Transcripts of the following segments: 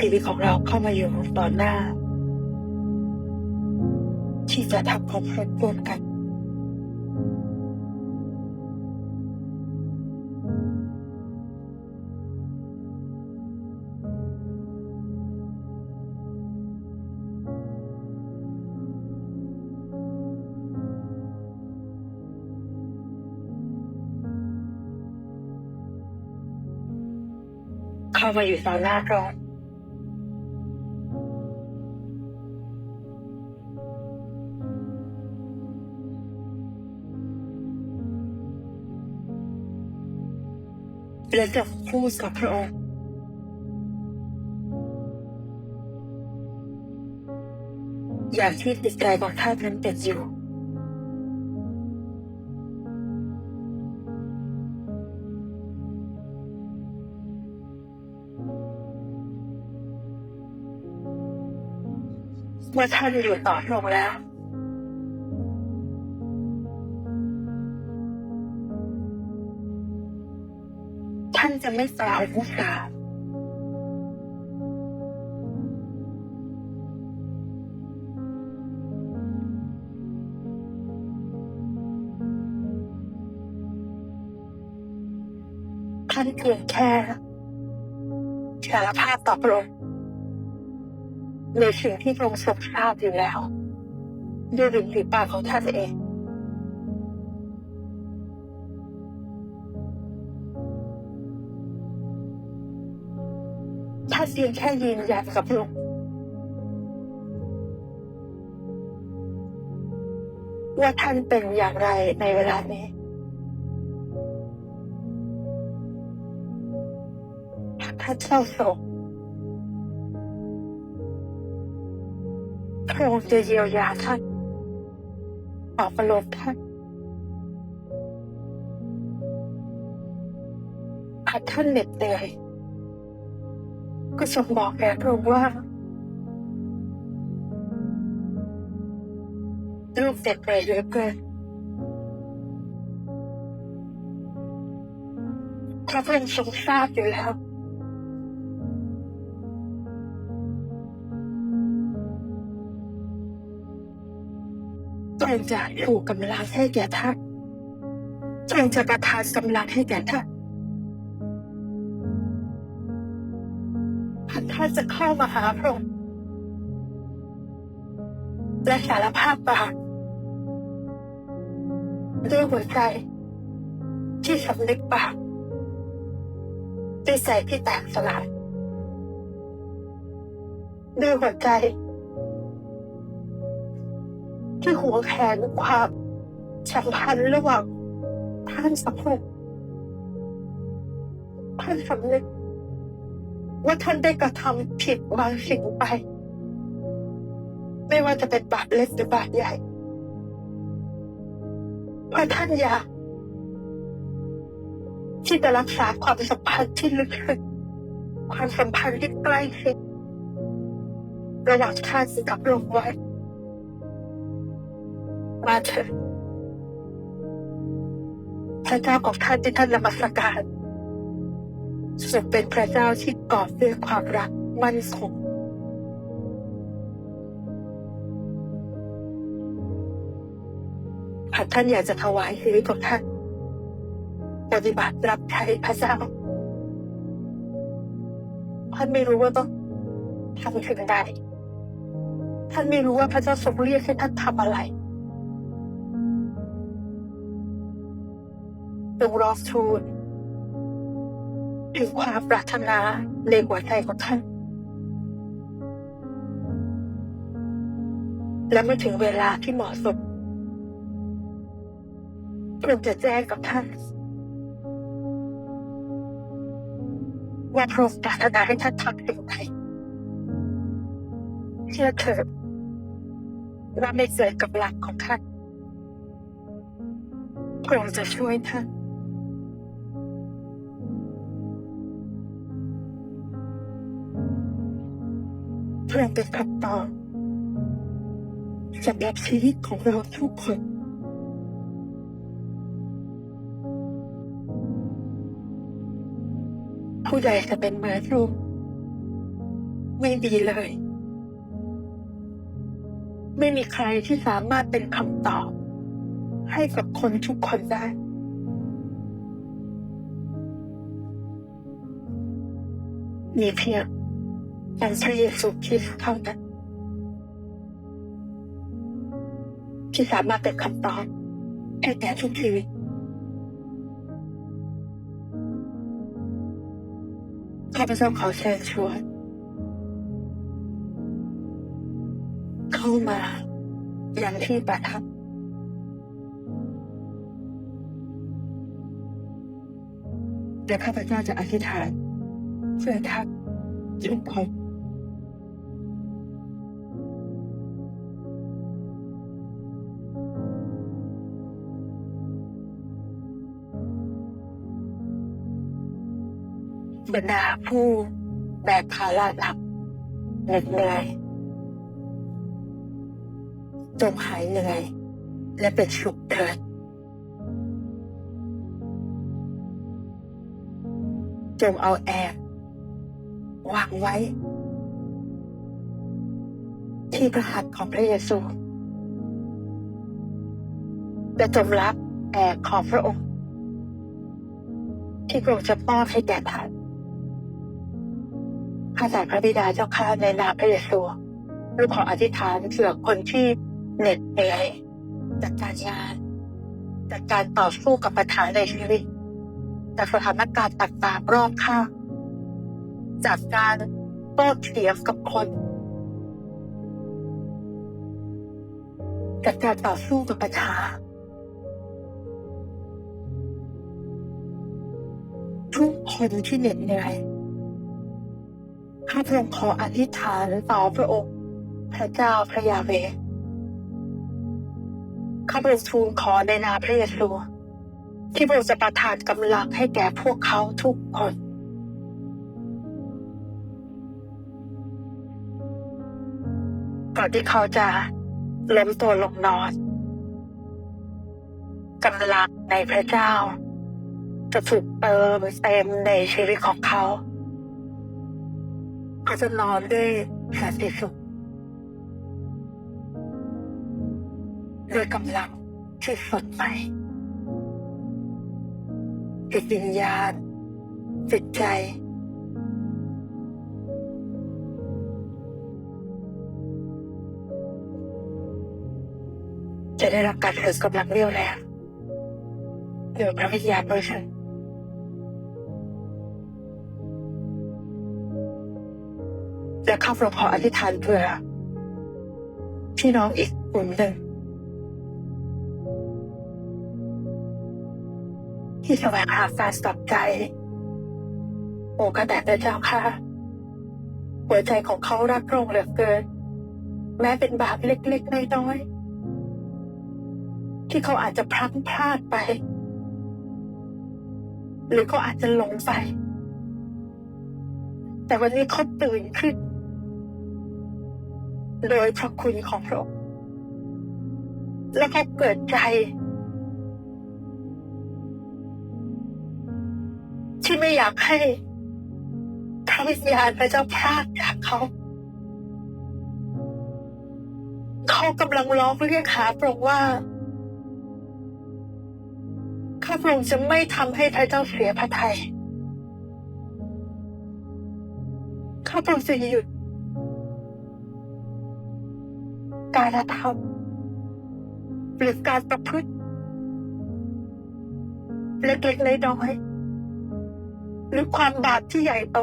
ชีวิตของเราเข้ามาอยู่ต่อหน้า ที่จะทำความเข้าใจร่วมกันเข้ามาอยู่ต่อหน้าเรา และจะพูดกับพระองค์อย่างที่จิตใจของท่านนั้นเป็นอยู่ เมื่อท่านอยู่ต่อพระองค์แล้ว จะไม่สลายผู้สาบท่านเพียงแค่สารภาพต่อพระองค์ในสิ่งที่พระองค์ทรงทราบอยู่แล้ว ด้วยริมฝีปากของท่านเอง เพียงแค่ยืนยันกับพระองว่าท่านเป็นอย่างไรในเวลานี้ถ้าท่านเศร้าโศกพระองค์จะเยียวยาท่านปลอบประโลมท่านหากท่านเหน็ดเหนื่อย ก็ทรงบอกแก่พระองค์ว่าลูกเหน็ดเหนื่อยเหลือเกินพราะพระองค์ทรงทราบอยู่แล้วพระองจะถูกกำลังให้แก่ท่านพระองจะประทานกำลังให้แก่ท่าน หากท่านจะเข้ามาหาพระองค์และสารภาพบาปด้วยหัวใจ ที่สำนึกบาปด้วยใจที่แตกสลายด้วยหัวใจ ที่หัวแขนความสัมพันธ์ระหว่างท่านสองคนท่านสำนึก ว่าท่านได้กระทำผิดบางสิ่งไป ไม่ว่าจะเป็นบาปเล็กหรือบาปใหญ่ว่าท่านอยากที่จะรักษาความสัมพันธ์ที่ลึกซึ้งความสัมพันธ์ที่ใกล้ชิดระหว่างท่านกับลกไว้ มาเถิดพระเจ้าของท่านที่ท่านนมัสการ ทรงเป็นพระเจ้าที่กอบด้วยความรักมั่นคงหากท่านอยากจะถวายชีวิตของท่านปฏิบัติรับใช้พระเจ้าท่านไม่รู้ว่าต้องทำถึงใดท่านไม่รู้ว่าพระเจ้าทรงเรียกให้ท่านทำอะไรจงรอทูล ถึงความปรารถนาในหัวใจของท่าน และเมื่อถึงเวลาที่เหมาะสมพระองค์จะแจ้งกับท่าน ว่าพระองค์ปรารถนาให้ท่านทำสิ่งใดเชื่อเถิดว่าไม่เกินกับหลักของท่านพระองค์จะช่วยท่าน เพื่อเป็นคำตอบสำหรับชีวิตของเราทุกคนผู้ใดจะเป็นมือนลูกไม่มีเลย ไม่มีใครที่สามารถเป็นคำตอบ ให้กับคนทุกคนได้ มีเพียง องค์พระเยซูคริสต์เท่านั้นที่สามารถเป็นคำตอบให้แก่ทุกชีวิตข้าพเจ้าขอเชิญชวนเข้ามาอย่างที่ประทับและข้าพเจ้าจะอธิษฐานเพื่อท่านทุกคน บรรดาผู้แบกภาระหนักเหน็ดเหนื่อยจงหายเหนื่อยและเป็นสุขเถิดจงเอาแอบวางไว้ ที่พระหัตถ์ของพระเยซูและจงรับแอบของพระองค์ ที่พระองค์จะมอบให้แก่ท่าน ข้าแต่พระบิดาเจ้าข้าในนามพระเยซูลูกขออธิษฐานเผื่อคนที่เหน็ดเหนื่อยจากการงานจากการต่อสู้กับปัญหาในชีวิต จากสถานการณ์ต่างๆรอบข้างจากการโต้เถียงกับคน จากการต่อสู้กับปัญหาทุกคนที่เหน็ดเหนื่อย ข้าพระองค์ขออธิษฐานต่อพระองค์ พระเจ้าพระยาเวข้าพระองค์ทูลขอในนามพระเยซูที่พระองค์จะประทานกำลังให้แก่พวกเขาทุกคนก่อนที่เขาจะล้มตัวลงนอนกำลังในพระเจ้า จะถูกเติมเต็มในชีวิตของเขา เขาจะนอนด้วยสันติสุขด้วยกำลังที่สดใหม่จิตวิญญาณจิตใจ จะได้รับการเสริมกำลังเรียวแรงโดยพระวิญญาณบริสุทธิ์ และข้าพระองค์ขออธิษฐานเพื่อพี่น้องอีกกลุ่มหนึ่งที่แสวงหาการสอบใจ โอ้กระแดพระเจ้าค่ะหัวใจของเขารักพระองค์เหลือเกิน แม้เป็นบาปเล็กๆน้อยๆที่เขาอาจจะพลั้งพลาดไป หรือเขาอาจจะหลงไปแต่วันนี้เขาตื่นขึ้น โดยพระคุณของพระองค์และเขาเกิดใจ ที่ไม่อยากให้พระวิญญาณพระเจ้าพรากจากเขา เขากำลังร้องเรียกหาพระองค์ว่าข้าพระองค์จะไม่ทำให้พระเจ้าเสียพระทัยข้าพระองค์จะหยุด การกระทำหรือการประพฤติเล็กๆเลยน้อยหรือความบาปที่ใหญ่โต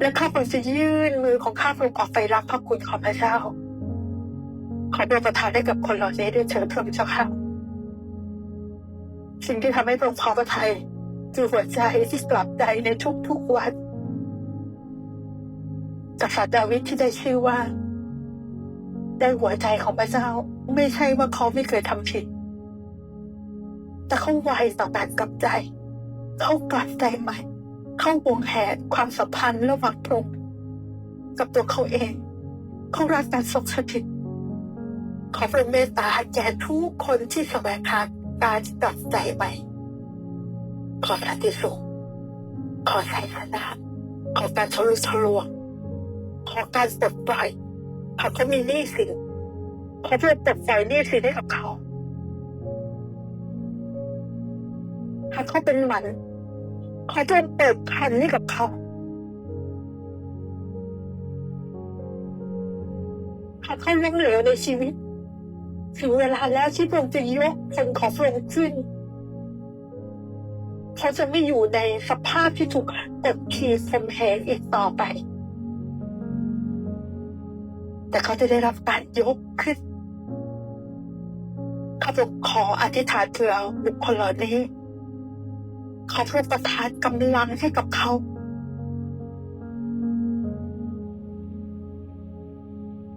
และข้าพระองจะยื่นมือของข้าพระองค์อไปรับพระคุณของพระเจ้า ขอโปรประทานให้กับคนเหล่านี้ด้วยเถิดพระเจ้าค่ะสิ่งที่ทำให้พระองค์พอพระทัยคือหัวใจที่กลับใจในทุกๆวัน กษัตริย์ดาวิดที่ได้ชื่อว่า ได้หัวใจของพระเจ้าไม่ใช่ว่าเขาไม่เคยทำผิด แต่เขาไวต่อการกลับใจ เขากลับใจใหม่ เขาวงแหนความสัมพันธ์ระหว่างพระองค์กับตัวเขาเอง เขารักการทรงสถิตขอพระเมตตาแก่ทุกคนที่แสวงหาการกลับใจใหม่ขอพระติสุขขอชัยชนะขอการทะลุทะลวง ขอการปลดปล่อยขอเขามีหนี้สินขอเพื่อปลดปล่อยหนี้สินให้กับเขาหากเขาเป็นหมันขอเพื่อเปิดพันให้กับเขาหากเขาล้มเหลวในชีวิตถึงเวลาแล้วที่พระองค์จะยกคนของพระองค์ขึ้นเขาจะไม่อยู่ในสภาพที่ถูกกดขี่ข่มเหงอีกต่อไป แต่เขาจะได้รับการยกขึ้นข้าพเจ้าขออธิษฐานเพื่อบุคคลเหล่านี้ขอพระประทานกำลังให้กับเขา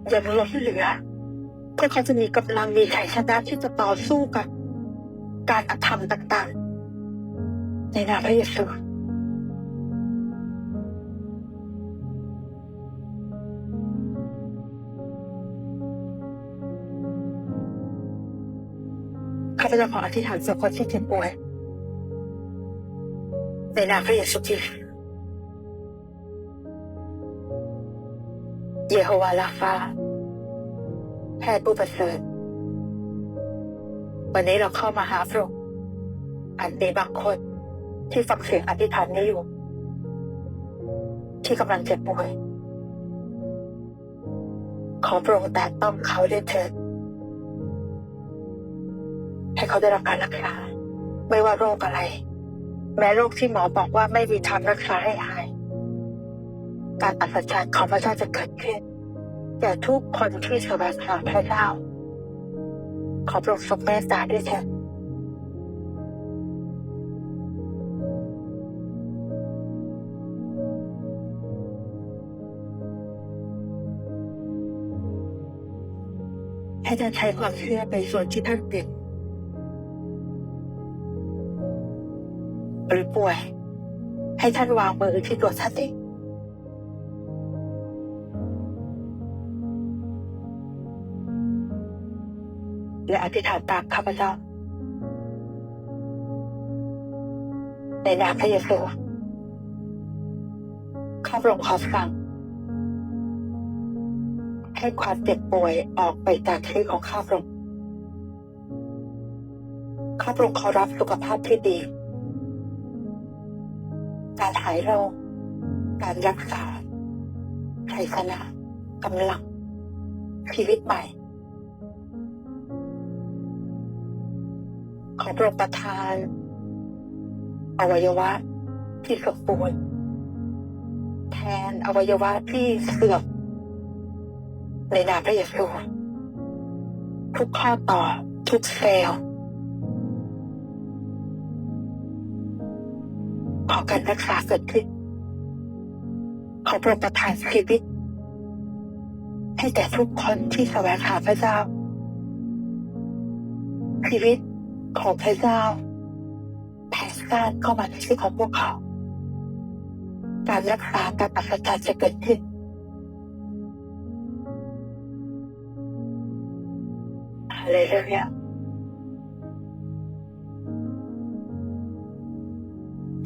อย่างล้นเหลือเพื่อเขาจะมีกำลังมีชัยชนะที่จะต่อสู้กับ การกระทำต่างๆ ในนามพระเยซู จ้าขออธิษฐานสำหรับคนที่เจ็บป่วยในนามพระเยซูคริสต์เยโฮวาลาฟาแพทย์ผู้ประเสริฐวันนี้เราเข้ามาหาพระองค์อาจมีบางคนที่ฟังเสียงอธิษฐานนี้อยู่ ที่กำลังเจ็บป่วย ขอพระองค์แตะต้องเขาด้วยเถิด เขาได้รับการรักษา ไม่ว่าโรคอะไร แม้โรคที่หมอบอกว่าไม่มีทางรักษาให้หาย การอัศจรรย์ของพระเจ้าจะเกิดขึ้นแก่ทุกคนที่แสวงหาพระเจ้า ขอพระองค์ทรงเมตตาด้วยเถิดให้ท่านใช้ความเชื่อในส่วนที่ท่านเป็น หรือป่วย ให้ท่านวางมือที่ตัวท่านเองและอธิษฐานตามข้าพเจ้าในนามพระเยซูข้าพระองค์ขอสั่งให้ความเจ็บป่วยออกไปจากชีวิตของข้าพระองค์ข้าพระองค์ขอรับสุขภาพที่ดี การหายโรค การรักษาชัยชนะกำลัง ชีวิตใหม่ ขอโปรดประทาน อวัยวะที่สมบูรณ์แทนอวัยวะที่เสื่อมในนามพระเยซูทุกข้อต่อทุกเซลล์ ขอการรักษาเกิดขึ้นขอโปรดประทานชีวิต ให้แก่ทุกคนที่แสวงหาพระเจ้า ชีวิตของพระเจ้าแผ่ซ่านเข้ามาในชีวิตของพวกเขา การรักษาการอัศจรรย์จะเกิดขึ้นฮาเลลูยา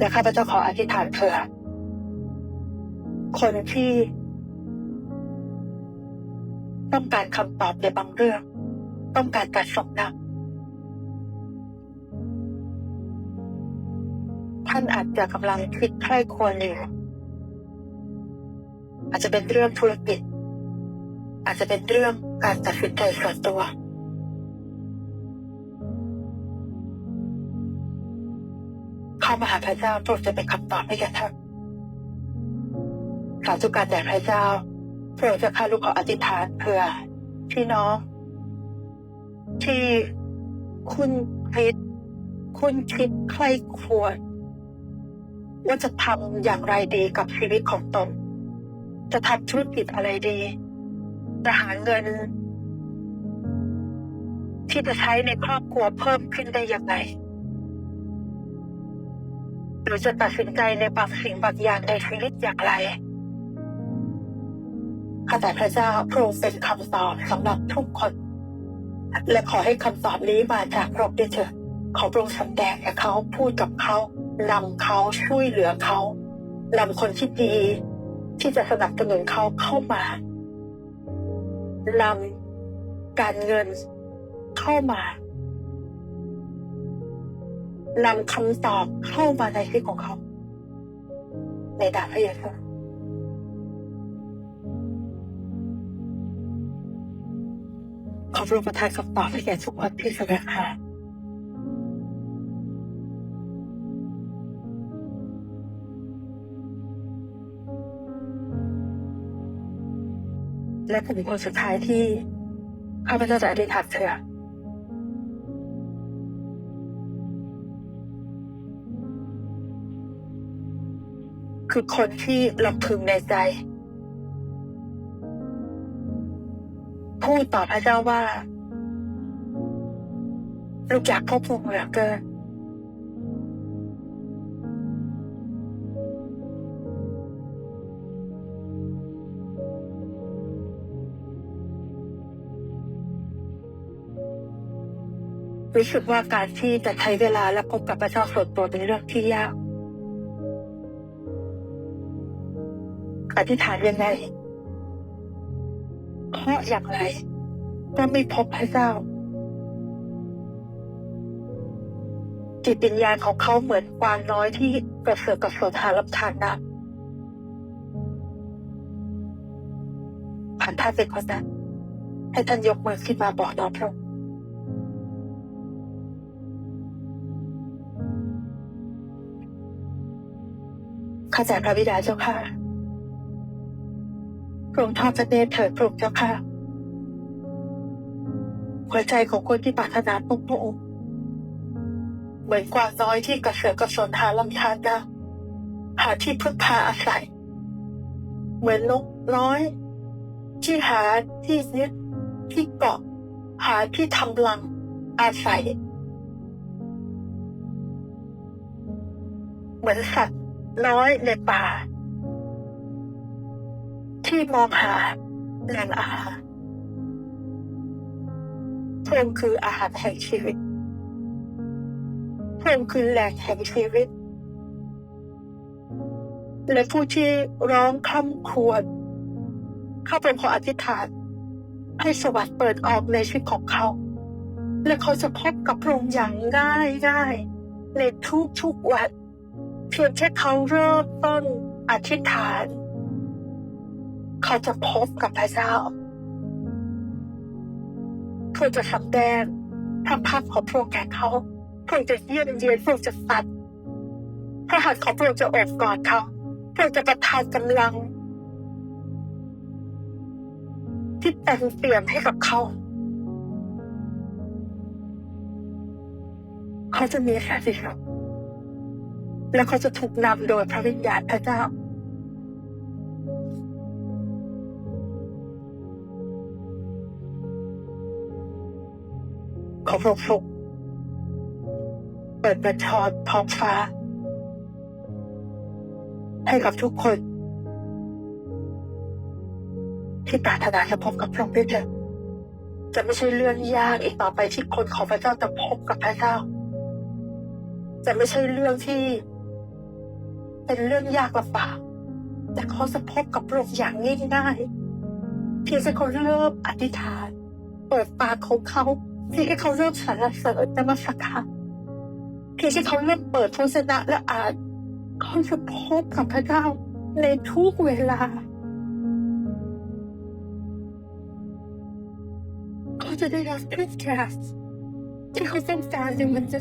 และข้าพเจ้าขออธิษฐานเผื่อ คนที่ ต้องการคำตอบในบางเรื่อง ต้องการการส่งนำท่านอาจจะกำลังคิดใคร่ควรอยู่อาจจะเป็นเรื่องธุรกิจ อาจจะเป็นเรื่องการตัดสินใจส่วนตัว พระเจ้าโปรดจะเป็นคำตอบให้แก่ท่านสาธุการแด่พระเจ้าโปรดจะข้าลูกขออธิษฐานเพื่อพี่น้อง ที่คุณคิด คุณคิดใครควร ว่าจะทำอย่างไรดีกับชีวิตของตน จะทำธุรกิจอะไรดี จะหาเงิน ที่จะใช้ในครอบครัวเพิ่มขึ้นได้ยังไง หรือจะตัดสินใจในบางสิ่งบางอย่างในชีวิตอย่างไรข้าแต่พระเจ้าพระองค์เป็นคำตอบสำหรับทุกคน และขอให้คำตอบนี้มาจากพระองค์ด้วยเถิดขอพระองค์สำแดงแก่เขาพูดกับเขานำเขาช่วยเหลือเขานำคนที่ดี ที่จะสนับสนุนเขาเข้ามานำการเงินเข้ามา นำคำตอบเข้ามาในชีวิตของเขา ในดาพระเยซูขอพระองค์ประทานคำตอบให้แก่ทุกคนที่แสวงหาและผมคนสุดท้ายที่ข้าพเจ้าจะอธิษฐานเธอ คือคนที่ลำพึงในใจ พูดต่อพระเจ้าว่า ลูกอยากพบพระองค์เหลือเกิน รู้สึกว่าการที่จะใช้เวลาและพบกับพระเจ้าส่วนตัวเป็นเรื่องที่ยาก อธิษฐานยังไงเพราะอย่างไรก็ไม่พบพระเจ้า จิตวิญญาณของเขาเหมือนกวางน้อยที่กระเสือกกระสนหารับทานน้ำผ่านท่านเป็นคนนั้นให้ท่านยกมือขึ้นมาบอกต่อพระองค์ข้าแต่พระบิดาเจ้าค่ะ พระองค์ทอดพระเนตรเถิดพระองค์เจ้าค่ะ หัวใจของคนที่ปรารถนาพระองค์เหมือนกวางน้อยที่กระเสือกกระสนหาลำธารน้ำหาที่พึ่งพาอาศัย เหมือนนกน้อย ที่หาที่ยึดที่เกาะ หาที่ทำรังอาศัย เหมือนสัตว์น้อยในป่า ที่มองหาแหล่งอาหารพระองคืออาหารแห่งชีวิตพระองคือแหล่งแห่งชีวิต และผู้ที่ร้องคำควรวญข้าพระองค์ขออธิษฐาน ให้สวรรค์เปิดออกในชีวิตของเขา และเขาจะพบกับพระองค์อย่างง่ายง่ายๆในทุกทุกๆวันเพียงแค่เขาเริ่มต้นอธิษฐาน เขาจะพบกับพระเจ้าเพื่อจะสำแดงพระพักของพระองค์แก่เขาพระองค์จะเยี่ยมเยียนพระองค์จะสัตย์พระหัตถ์ของพระองค์จะโอบกอดเขาพระองค์จะประทานกำลัง ที่เต็มเปี่ยมให้กับเขา เขาจะมีแค่สิครับแล้วเขาจะถูกนำโดยพระวิญญาณพระเจ้า ขอพระองค์ทรงเปิดบัญชรท้องฟ้า ให้กับทุกคน ที่ปรารถนาจะพบกับพระองค์ด้วยเถิดจะไม่ใช่เรื่องยากอีกต่อไปที่คนของพระเจ้าจะพบกับพระเจ้า จะไม่ใช่เรื่องที่ เป็นเรื่องยากลำบากแต่เขาจะพบกับพระองค์อย่างง่ายๆเพียงแค่เขาเริ่มอธิษฐาน เปิดปากของเขา เพียงแค่เขาเริ่มสรรเสริญนมัสการ์ที่ให้เขาเริ่มเปิดโฆษณาและอ่านเขาจะพบกับพระเจ้าในทุกเวลาเขาจะได้รับคริสแคสที่เขาต้องการในมันจะ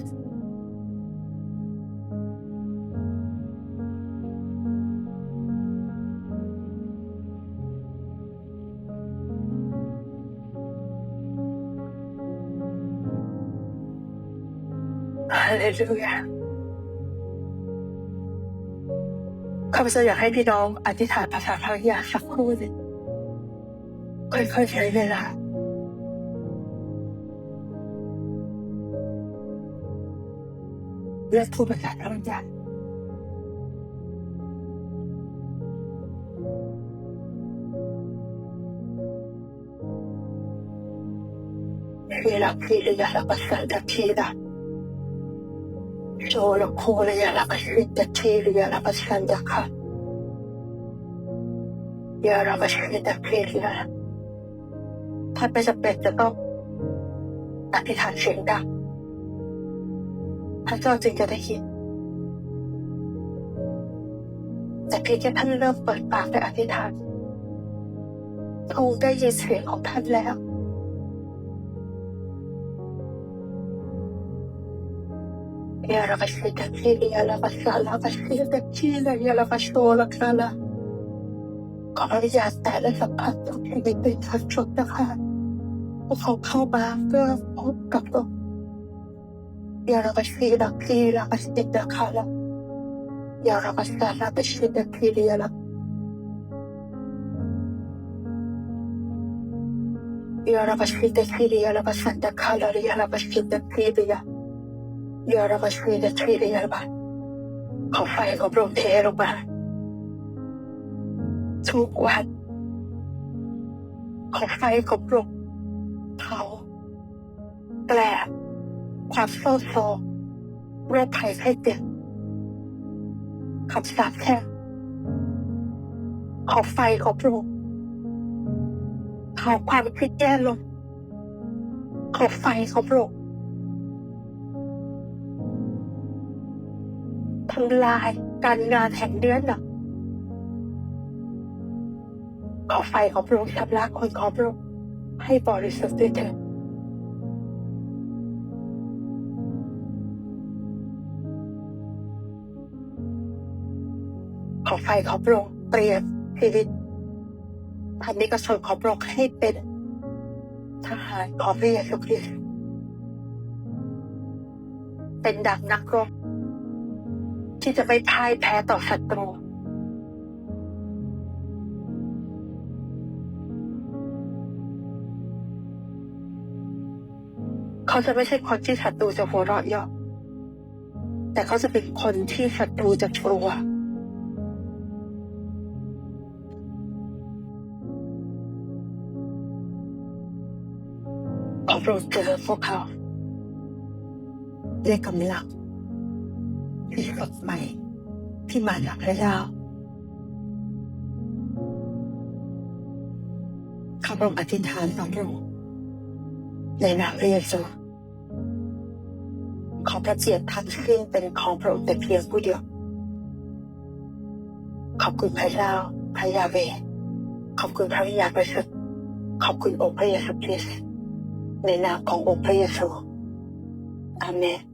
ฮาเลลูยาข้าพเจ้าอยากให้พี่น้องอธิษฐานภาษาพระวิญญาสักครู่หนึ่งค่อยๆใช้เวลาเลือกพูดภาษาพระวิญญาณเวลาพี่เลยากรับประสานกับพี่นะโจรคูเลยอยากรับประสานกับพี่เลยอยา กรับประสานกับค่ะอย่าเราก็ใช้แต่เพลงนะท่านไม่จำเป็นจะต้องอธิษฐานเสียงดังพระเจ้าจึงจะได้ยินแต่เพียงแค่ท่านเริ่มเปิดปากและอธิษฐานพระองค์ได้ยินเสียงของท่านแล้ว Ya Rabashita Kiri, Ya Rabashala, Bashita Kila, Ya Rabashola Kala ขออนุญาตแต่และสัมผัสทุกชีวิตเป็นชัดชดนะคะพวกเขาเข้ามาเพื่อพบกับตัวอ ยาราคาละอรับชารับชิดาคีเรียละอย่ารับชิดาคีเรียละบัสันดาคาละอย่ารับชิดาคีเรียอย่ารับชิดาคีเรียละขอไฟของพระองค์เทลงมาทุกวันขอไฟของพระองค์เผาแกลบความเศร้าโศกโรคภัยไข้เจ็บคำสาปแช่งขอไฟของพระองค์เผาความคิดแย่ลงขอไฟของพระองค์ ทำลายการงานแห่งเดือนหนักขอไฟของพระองค์ชำระคนของพระองค์ให้บริสุทธิ์ด้วยเถิดขอไฟของพระองค์เปลี่ยนชีวิตพันนิกชนของพระองค์ให้เป็นทหารของพระเยซูคริสต์เป็นดังนักรบ ที่จะไม่พ่ายแพ้ต่อศัตรู เขาจะไม่ใช่คนที่ศัตรูจะหัวเราะเยาะแต่เขาจะเป็นคนที่ศัตรูจะกลัวขอโปรดเจอพวกเขาด้วยกำลัง ที่สดใหม่ ที่มาจากพระเจ้าข้าพระองค์อธิษฐานต่อพระองค์ในนามพระเยซูขอพระเจียรทั้งสิ้นเป็นของพระองค์แต่เพียงผู้เดียว ขอบคุณพระเจ้าพระยาเว ขอบคุณพระวิญญาณบริสุทธิ์ขอบคุณองค์พระเยซูคริสต์ในนามขององค์พระเยซูอาเมน